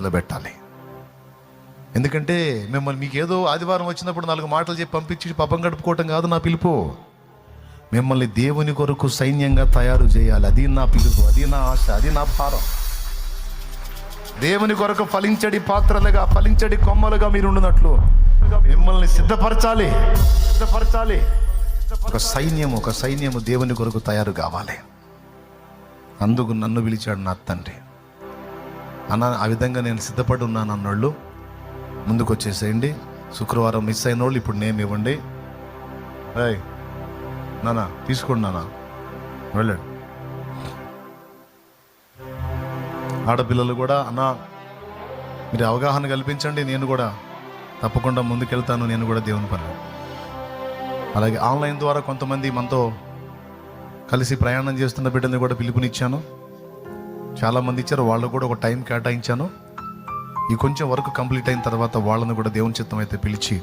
నిలబెట్టాలి. ఎందుకంటే మిమ్మల్ని మీకు ఏదో ఆదివారం వచ్చినప్పుడు నాలుగు మాటలు చెప్పి పంపించి పాపం గడుపుకోవటం కాదు నా పిలుపు. మిమ్మల్ని దేవుని కొరకు సైన్యంగా తయారు చేయాలి. అది నా పిలుపు అది నా ఆశ అది నా భారం. దేవుని కొరకు ఫలించడి పాత్రలుగా ఫలించడి కొమ్మలుగా మీరు ఉండినట్లు మిమ్మల్ని సిద్ధపరచాలి. సిద్ధపరచాలి. ఒక సైన్యం ఒక సైన్యము దేవుని కొరకు తయారు కావాలి. అందుకు నన్ను పిలిచాడు నా తండ్రి. అన్న ఆ విధంగా నేను సిద్ధపడి ఉన్నాను అన్నోళ్ళు. ముందుకు వచ్చేసేయండి శుక్రవారం మిస్ అయిన వాళ్ళు ఇప్పుడు నేమ్ ఇవ్వండి. ఏయ్ నానా తీసుకోండి నానా వెళ్ళండి. ఆడపిల్లలు కూడా అన్న మీరు అవగాహన కల్పించండి నేను కూడా తప్పకుండా ముందుకెళ్తాను నేను కూడా దేవుని పని అలాగే ఆన్లైన్ ద్వారా కొంతమంది మనతో కలిసి ప్రయాణం చేస్తున్న బిడ్డల్ని కూడా పిలుపునిచ్చాను. చాలామంది ఇచ్చారు వాళ్ళు కూడా ఒక టైం కేటాయించాను. ఈ కొంచెం వర్క్ కంప్లీట్ అయిన తర్వాత వాళ్ళని కూడా దేవుని చిత్తం అయితే పిలిచి